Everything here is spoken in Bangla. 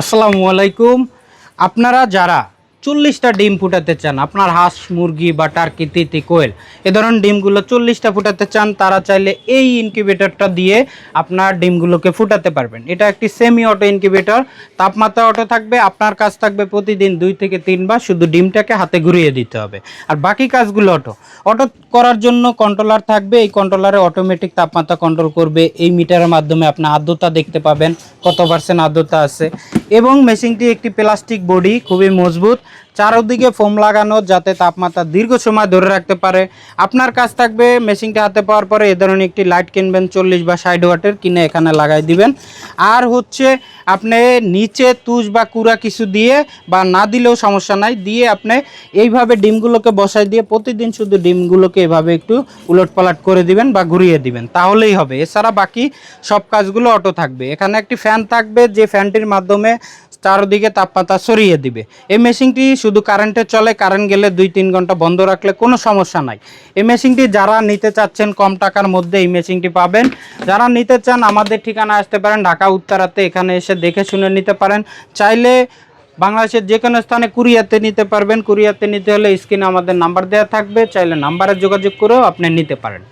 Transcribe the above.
আসসালামু আলাইকুম। আপনারা যারা চল্লিশটা ডিম ফুটাতে চান, আপনার হাঁস, মুরগি বা টার্কি তিতি, কোয়েল, এ ধরনের ডিমগুলো চল্লিশটা ফুটাতে চান, তারা চাইলে এই ইনকিউবেটরটা দিয়ে আপনার ডিমগুলোকে ফুটাতে পারবেন। এটা একটি সেমি অটো ইনকিউবেটর তাপমাত্রা অটো থাকবে, আপনার কাজ থাকবে প্রতিদিন দুই থেকে তিনবার শুধু ডিমটাকে হাতে ঘুরিয়ে দিতে হবে। আর বাকি কাজগুলো অটো অটো করার জন্য কন্ট্রোলার থাকবে, এই কন্ট্রোলারে অটোমেটিক তাপমাত্রা কন্ট্রোল করবে। এই মিটারের মাধ্যমে আপনি আর্দ্রতা দেখতে পাবেন, কত পার্সেন্ট আর্দ্রতা আছে। এবং মেশিনটি একটি প্লাস্টিক বডি খুবই মজবুত। চারদিকে ফোম লাগানো যাতে তাপমাত্রা দীর্ঘ সময় ধরে রাখতে পারে। আপনার কাজ থাকবে মেশিনটা হাতে পাওয়ার পরে এ ধরনের একটি লাইট কিনবেন, চল্লিশ বা ষাট ওয়াটের, কিনে এখানে লাগাই দিবেন। আর হচ্ছে আপনি নিচে তুষ বা কুড়া কিছু দিয়ে বা না দিলেও সমস্যা নাই, দিয়ে আপনি এইভাবে ডিমগুলোকে বসাই দিয়ে প্রতিদিন শুধু ডিমগুলোকে এভাবে একটু উলট পালট করে দিবেন বা ঘুরিয়ে দিবেন, তাহলেই হবে। এছাড়া বাকি সব কাজগুলো অটো থাকবে। এখানে একটি ফ্যান থাকবে, যে ফ্যানটির মাধ্যমে চারদিকে তাপমাত্রা সরিয়ে দিবে। এই মেশিনটি শুধু কারেন্টে চলে কারেন্ট গেলে দুই তিন ঘণ্টা বন্ধ রাখলে কোনো সমস্যা নাই। এই মেশিনটি যারা নিতে চাচ্ছেন কম টাকার মধ্যে এই মেশিনটি পাবেন। যারা নিতে চান, আমাদের ঠিকানা আসতে পারেন, ঢাকা উত্তরাতে, এখানে এসে দেখে শুনে নিতে পারেন। চাইলে বাংলাদেশের যে কোনো স্থানে কুরিয়াতে নিতে পারবেন। কুরিয়াতে নিতে হলে স্ক্রিনে আমাদের নাম্বার দেওয়া থাকবে। চাইলে নাম্বারে যোগাযোগ করেও আপনি নিতে পারেন।